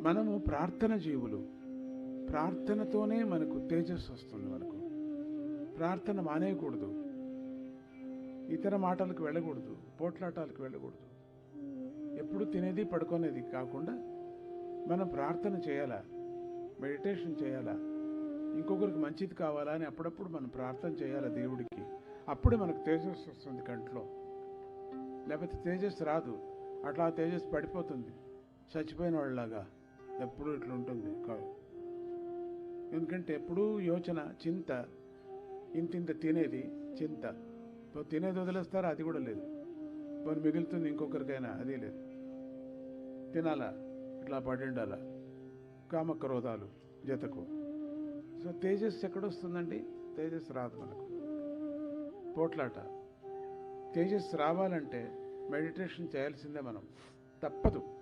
మనము ప్రార్థన జీవులు. ప్రార్థనతోనే మనకు తేజస్సు వస్తుంది మనకు. ప్రార్థన మానేయకూడదు. ఇతర మాటలకు వెళ్ళకూడదు. పోట్లాటాలకు వెళ్ళకూడదు. ఎప్పుడు తినేది పడుకునేది కాకుండా మనం ప్రార్థన చేయాలా? మెడిటేషన్ చేయాలా? ఇంకొకరికి మంచిది కావాలా అని అప్పుడప్పుడు మనం ప్రార్థన చేయాలా దేవుడికి? అప్పుడే మనకు తేజస్సు వస్తుంది కంట్లో. లేకపోతే తేజస్సు రాదు. అట్లా తేజస్సు పడిపోతుంది. చచ్చిపోయిన వాళ్ళలాగా. ఎప్పుడు ఇట్లా ఉంటుంది. కాదు. ఎందుకంటే ఎప్పుడూ యోచన చింత ఇంత ఇంత తినేది చింత. తినేది వదిలేస్తారా అది కూడా లేదు. పని మిగులుతుంది ఇంకొకరికైనా అది లేదు. తినాలా? ఇట్లా పడిండాలా కామక్రోధాలు జతకు. సో తేజస్సు ఎక్కడొస్తుందండి? తేజస్సు రాదు మనకు. పోట్లాట. తేజస్సు రావాలంటే మెడిటేషన్ చేయాల్సిందే మనం. తప్పదు.